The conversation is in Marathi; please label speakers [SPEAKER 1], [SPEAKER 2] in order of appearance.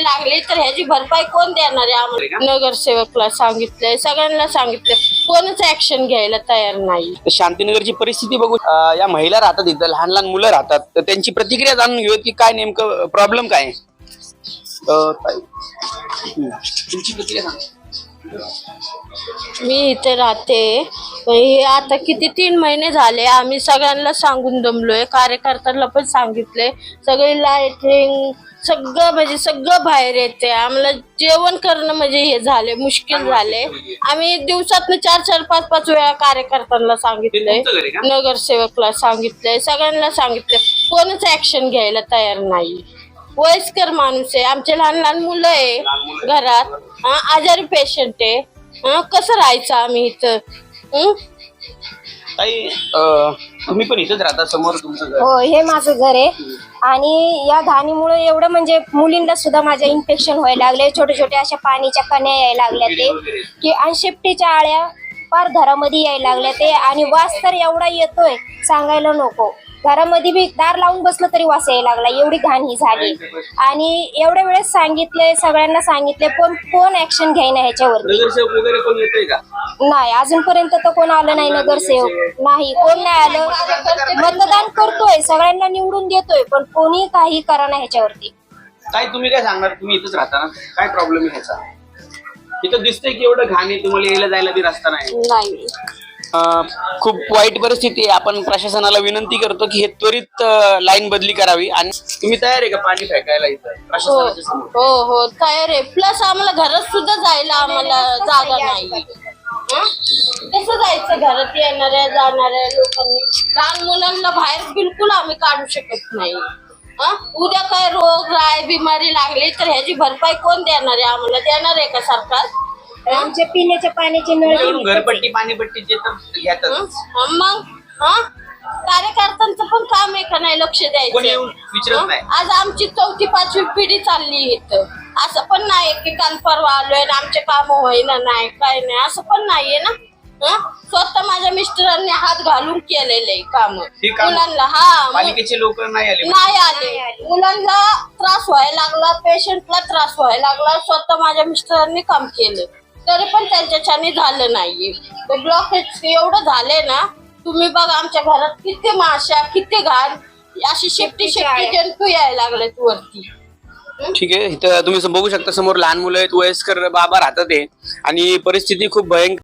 [SPEAKER 1] ह्याची भरपाई कोण देणार आहे आम्हाला नगरसेवकला सांगितलंय सगळ्यांना सांगितलंय कोणच ऍक्शन घ्यायला तयार नाही
[SPEAKER 2] तर शांतीनगरची परिस्थिती बघू अं, या महिला राहतात इथं लहान लहान मुलं राहतात तर त्यांची प्रतिक्रिया जाणून घेऊ की काय नेमकं प्रॉब्लेम काय आहे. अं, ताई. हम्म. तुमची प्रतिक्रिया सांगा.
[SPEAKER 1] मी इथे राहते पण हे आता किती तीन महिने झाले आम्ही सगळ्यांना सांगून दमलोय कार्यकर्त्यांना पण सांगितले सगळे लाईटिंग सगळं म्हणजे सगळं बाहेर येते आम्हाला जेवण करणं म्हणजे हे झाले मुश्किल झाले आम्ही दिवसात चार चार पाच पाच वेळा कार्यकर्त्यांना सांगितलंय? नगरसेवकला सांगितलंय सगळ्यांना सांगितलंय. कोणच ऍक्शन घ्यायला तयार नाही. वयस्कर माणूस आहे आमचे लहान लहान मुलं आहे घरात. आजारी पेशंट आहे. हा, कसं राहायचं आम्ही इथं?
[SPEAKER 2] ताई अं, तुम्ही पण इथंच राहता समोर तुमचं घर.
[SPEAKER 3] हो हे माझं घर आहे. आणि या घाणीमुळे एवढं म्हणजे मुलींना सुद्धा माझ्या इन्फेक्शन व्हायला लागले छोटे छोटे अशा पाणीच्या कण्या यायला लागल्या ते. की आणि शेपटीच्या आळ्या फार घरामध्ये यायला लागल्या ते. आणि वास तर एवढा येतोय सांगायला नको. घरामध्ये बी दार लावून बसलं तरी वास यायला लागला. एवढी घाण ही झाली. आणि एवढ्या वेळेस सांगितलंय सगळ्यांना सांगितलंय पण कोण ऍक्शन घ्यायना ह्याच्यावरती?
[SPEAKER 2] नगरसेवक वगैरे कोण येतोय का?
[SPEAKER 3] नाही अजूनपर्यंत तर कोण आलं नाही नगरसेवक. नाही कोण नाही आलं. मतदान करतोय सगळ्यांना निवडून देतोय पण कोणी काही करा नाही ह्याच्यावरती.
[SPEAKER 2] काय तुम्ही काय सांगणार? तुम्ही इथंच राहता ना? काय प्रॉब्लेम आहे ह्याचा? इथं दिसतंय की एवढं घाण आहे तुम्हाला यायला जायला बी रस्ता नाही. खूप वाईट परिस्थिती आहे. आपण प्रशासनाला विनंती करतो की हे त्वरित लाईन बदली करावी. आणि तुम्ही तयार आहे का पाणी फेकायला इथं?
[SPEAKER 1] हो
[SPEAKER 2] प्रशासनाच्या समोर?
[SPEAKER 1] हो हो तयार आहे. प्लस आम्हाला घरात सुद्धा जायला आम्हाला जागा नाही. हं? कसं जायचं घरात? येणाऱ्या जाणाऱ्या लोकांनी. लहान मुलांना बाहेर बिलकुल आम्ही काढू शकत नाही. हं? उद्या काय रोग राय बिमारी लागली तर ह्याची भरपाई कोण देणार आहे आम्हाला? देणार आहे का सरकार?
[SPEAKER 3] आमच्या पिण्याच्या पाण्याचे नळ
[SPEAKER 2] घरपट्टी पाणीपट्टी ते तर? घेतात
[SPEAKER 1] हं, मग? हं? कार्यकर्त्यांचं पण काम आहे का नाही लक्ष
[SPEAKER 2] कोणी येऊन
[SPEAKER 1] द्यायचं
[SPEAKER 2] विचारत
[SPEAKER 1] हं? आज आमची चौथी पाचवी पिढी चालली इथं. असं पण नाही की काल परवा आलोय आणि आमचे काम होईना नाही काय नाही. असं पण नाहीये ना? हं? स्वतः माझ्या मिस्टरांनी हात घालून केलेले काम.
[SPEAKER 2] ही कामं?
[SPEAKER 1] मुलांना हा
[SPEAKER 2] पालिकेचे लोक नाही आले
[SPEAKER 1] नाही आले. मुलांना त्रास व्हायला लागला पेशंटला त्रास व्हायला लागला. स्वतः माझ्या मिस्टरांनी काम केलं. तरी पण त्यांच्याच्याने झालं नाहीये. ब्लॉक एवढं झालंय ना तुम्ही बघा आमच्या घरात किती माशा किती घाण अशी शेपटी शेपटी जंतू यायला लागलेत वरती.
[SPEAKER 2] ठीक आहे इथं तुम्ही बघू शकता समोर लहान मुलं आहेत वयस्कर बाबा राहतात आहे आणि परिस्थिती खूप भयंकर